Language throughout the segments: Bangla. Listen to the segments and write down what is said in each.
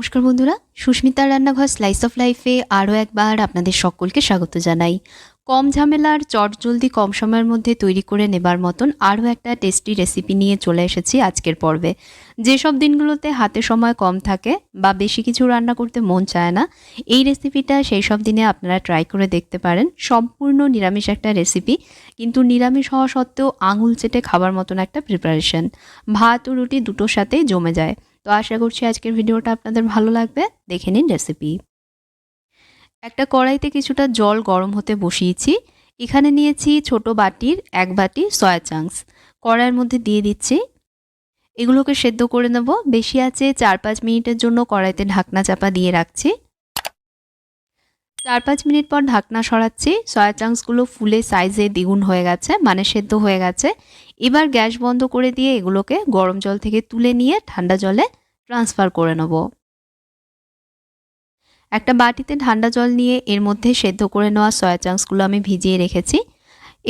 নমস্কার বন্ধুরা, সুস্মিতার রান্নাঘর স্লাইস অফ লাইফে আরও একবার আপনাদের সকলকে স্বাগত জানাই। কম ঝামেলার চটজলদি কম সময়ের মধ্যে তৈরি করে নেবার মতন আরও একটা টেস্টি রেসিপি নিয়ে চলে এসেছি আজকের পর্বে। যেসব দিনগুলোতে হাতে সময় কম থাকে বা বেশি কিছু রান্না করতে মন চায় না, এই রেসিপিটা সেই সব দিনে আপনারা ট্রাই করে দেখতে পারেন। সম্পূর্ণ নিরামিষ একটা রেসিপি, কিন্তু নিরামিষ হওয়া সত্ত্বেও আঙুল চেটে খাবার মতন একটা প্রিপারেশন ভাত ও রুটি দুটোর সাথেই জমে যায়। তো আশা করছি আজকের ভিডিওটা আপনাদের ভালো লাগবে। দেখে নিন রেসিপি একটা কড়াইতে কিছুটা জল গরম হতে বসিয়েছি। এখানে নিয়েছি ছোট বাটির এক বাটি সয়া চাংস কড়াইয়ের মধ্যে দিয়ে দিচ্ছি। এগুলোকে সেদ্ধ করে নেব। বেশি আছে চার পাঁচ মিনিটের জন্য কড়াইতে ঢাকনা চাপা দিয়ে রাখছি। চার পাঁচ মিনিট পর ঢাকনা সরাচ্ছি সয়া চাংসগুলো ফুলে সাইজে দ্বিগুণ হয়ে গেছে মানে সেদ্ধ হয়ে গেছে। এবার গ্যাস বন্ধ করে দিয়ে এগুলোকে গরম জল থেকে তুলে নিয়ে ঠান্ডা জলে ট্রান্সফার করে নেব। একটা বাটিতে ঠান্ডা জল নিয়ে এর মধ্যে সেদ্ধ করে নেওয়া সয়া চাংসগুলো আমি ভিজিয়ে রেখেছি।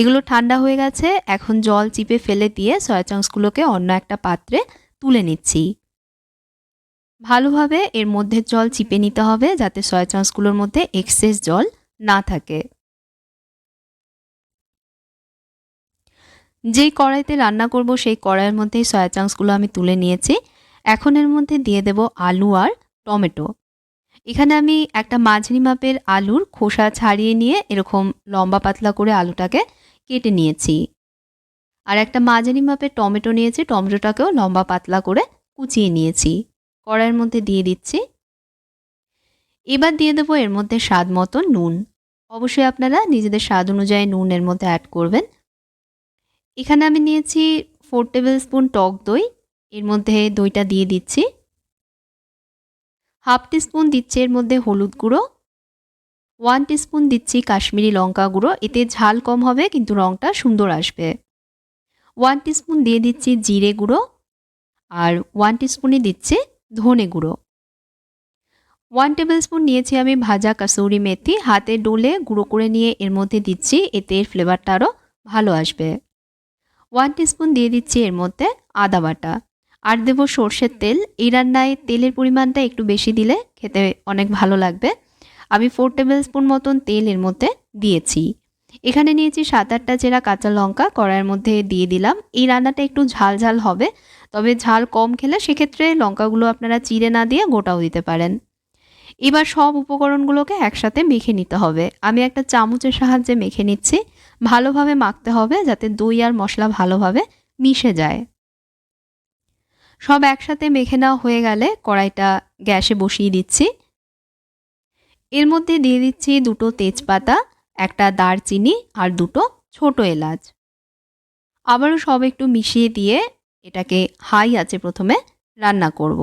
এগুলো ঠান্ডা হয়ে গেছে, এখন জল চিপে ফেলে দিয়ে সয়া চাংসগুলোকে অন্য একটা পাত্রে তুলে নিচ্ছি। ভালোভাবে এর মধ্যে জল চিপে নিতে হবে যাতে সয়া চাংসগুলোর মধ্যে এক্সেস জল না থাকে। যেই কড়াইতে রান্না করব সেই কড়াইয়ের মধ্যেই সয়া চাংসগুলো আমি তুলে নিয়েছি। এখন এর মধ্যে দিয়ে দেব আলু আর টমেটো। এখানে আমি একটা মাঝারি মাপের আলুর খোসা ছাড়িয়ে নিয়ে এরকম লম্বা পাতলা করে আলুটাকে কেটে নিয়েছি। আর একটা মাঝারি মাপের টমেটো নিয়েছি, টমেটোটাকেও লম্বা পাতলা করে কুচিয়ে নিয়েছি। কড়াইয়ের মধ্যে দিয়ে দিচ্ছি। এবার দিয়ে দেবো এর মধ্যে স্বাদ মতো নুন। অবশ্যই আপনারা নিজেদের স্বাদ অনুযায়ী নুন এর মধ্যে অ্যাড করবেন। এখানে আমি নিয়েছি ফোর টেবিল স্পুন টক দই। এর মধ্যে দইটা দিয়ে দিচ্ছি। হাফ টিস্পুন দিচ্ছি এর মধ্যে হলুদ গুঁড়ো। ওয়ান টি স্পুন দিচ্ছি কাশ্মীরি লঙ্কা গুঁড়ো। এতে ঝাল কম হবে, কিন্তু রঙটা সুন্দর আসবে। ওয়ান টি স্পুন দিয়ে দিচ্ছি জিরে গুঁড়ো। আর ওয়ান টিস্পুনই দিচ্ছি ধনে গুঁড়ো। ওয়ান টেবিল স্পুন নিয়েছি আমি ভাজা কাসৌরি মেথি। হাতে ডোলে গুঁড়ো করে নিয়ে এর মধ্যে দিচ্ছি, এতে এর ফ্লেভারটা আরও ভালো আসবে। ওয়ান টিস্পুন দিয়ে দিচ্ছি এর মধ্যে আদা বাটা। আর দেবো সর্ষের তেল। এই রান্নায় তেলের পরিমাণটা একটু বেশি দিলে খেতে অনেক ভালো লাগবে। আমি ফোর টেবিল স্পুন মতন তেল এর মধ্যে দিয়েছি। এখানে নিয়েছি সাত আটটা চেরা কাঁচা লঙ্কা, কড়াইয়ের মধ্যে দিয়ে দিলাম। এই রান্নাটা একটু ঝাল ঝাল হবে, তবে ঝাল কম খেলে সেক্ষেত্রে লঙ্কাগুলো আপনারা চিড়ে না দিয়ে গোটাও দিতে পারেন। এবার সব উপকরণগুলোকে একসাথে মেখে নিতে হবে। আমি একটা চামচের সাহায্যে মেখে নিচ্ছি। ভালোভাবে মাখতে হবে যাতে দই আর মশলা ভালোভাবে মিশে যায়। সব একসাথে মেখে নেওয়া হয়ে গেলে কড়াইটা গ্যাসে বসিয়ে দিচ্ছি। এর মধ্যে দিয়ে দিচ্ছি দুটো তেজপাতা একটা দারচিনি আর দুটো ছোট এলাচ। আবারও সব একটু মিশিয়ে দিয়ে এটাকে হাই আছে প্রথমে রান্না করব।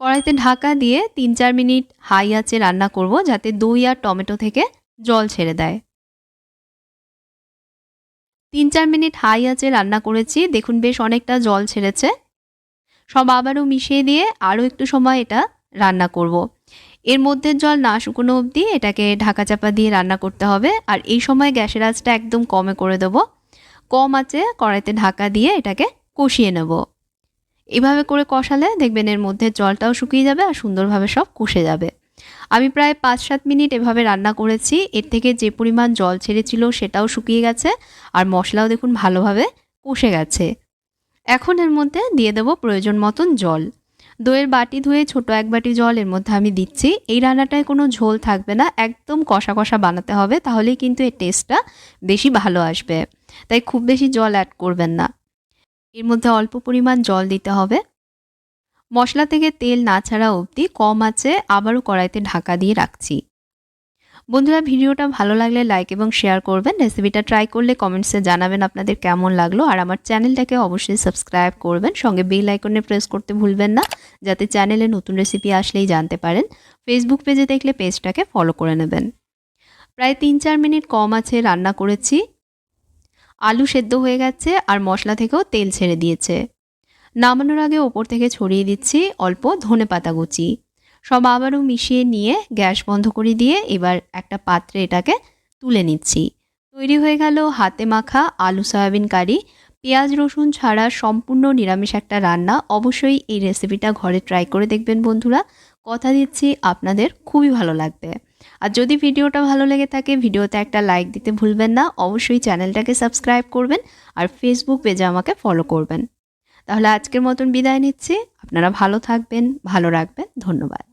কড়াইতে ঢাকা দিয়ে তিন চার মিনিট হাই আছে রান্না করব যাতে দই আর টমেটো থেকে জল ছেড়ে দেয়। তিন চার মিনিট হাই আছে রান্না করেছি, দেখুন বেশ অনেকটা জল ছেড়েছে। সব আবারও মিশিয়ে দিয়ে আরও একটু সময় এটা রান্না করব। এর মধ্যে জল না শুকনো অবধি এটাকে ঢাকা চাপা দিয়ে রান্না করতে হবে। আর এই সময় গ্যাসের আঁচটা একদম কমে করে দেব। কম আছে কড়াইতে ঢাকা দিয়ে এটাকে কষিয়ে নেব। এভাবে করে কষালে দেখবেন এর মধ্যে জলটাও শুকিয়ে যাবে আর সুন্দরভাবে সব কষে যাবে। আমি প্রায় পাঁচ সাত মিনিট এভাবে রান্না করেছি। এর থেকে যে পরিমাণ জল ছেড়েছিল সেটাও শুকিয়ে গেছে আর মশলাও দেখুন ভালোভাবে কষে গেছে। এখন এর মধ্যে দিয়ে দেবো প্রয়োজন মতন জল। দইয়ের বাটি ধুয়ে ছোট এক বাটি জল এর মধ্যে আমি দিচ্ছি। এই রান্নাটায় কোনো ঝোল থাকবে না, একদম কষা কষা বানাতে হবে, তাহলেই কিন্তু এর টেস্টটা বেশি ভালো আসবে। তাই খুব বেশি জল অ্যাড করবেন না। এর মধ্যে অল্প পরিমাণ জল দিতে হবে। মশলা থেকে তেল না ছাড়া অবধি কম আছে, আবারও কড়াইতে ঢাকা দিয়ে রাখছি। বন্ধুরা, ভিডিওটা ভালো লাগলে লাইক এবং শেয়ার করবেন। রেসিপিটা ট্রাই করলে কমেন্টসে জানাবেন আপনাদের কেমন লাগল। আর আমার চ্যানেলটাকে অবশ্যই সাবস্ক্রাইব করবেন। সঙ্গে বেল আইকনে প্রেস করতে ভুলবেন না। যাতে চ্যানেলে নতুন রেসিপি আসলেই জানতে পারেন ফেসবুক পেজে দেখলে পেজটাকে ফলো করে নেবেন। প্রায় তিন চার মিনিট কম আছে, রান্না করেছি। আলু সেদ্ধ হয়ে গেছে আর মশলা থেকেও তেল ছেড়ে দিয়েছে। নামানোর আগে ওপর থেকে ছড়িয়ে দিচ্ছি অল্প ধনে পাতা কুচি। সব আবারও মিশিয়ে নিয়ে গ্যাস বন্ধ করে দিয়ে এবার একটা পাত্রে এটাকে তুলে নিচ্ছি। তৈরি হয়ে গেল হাতে মাখা আলু, সয়াবিন, কারি পেঁয়াজ, রসুন ছাড়া সম্পূর্ণ নিরামিষ একটা রান্না অবশ্যই এই রেসিপিটা ঘরে ট্রাই করে দেখবেন বন্ধুরা। কথা দিচ্ছি, আপনাদের খুবই ভালো লাগবে। আর যদি ভিডিওটা ভালো লেগে থাকে, ভিডিওতে একটা লাইক দিতে ভুলবেন না। অবশ্যই চ্যানেলটাকে সাবস্ক্রাইব করবেন আর ফেসবুক পেজে আমাকে ফলো করবেন। তাহলে আজকের মতন বিদায় নিচ্ছি। আপনারা ভালো থাকবেন, ভালো রাখবেন। ধন্যবাদ।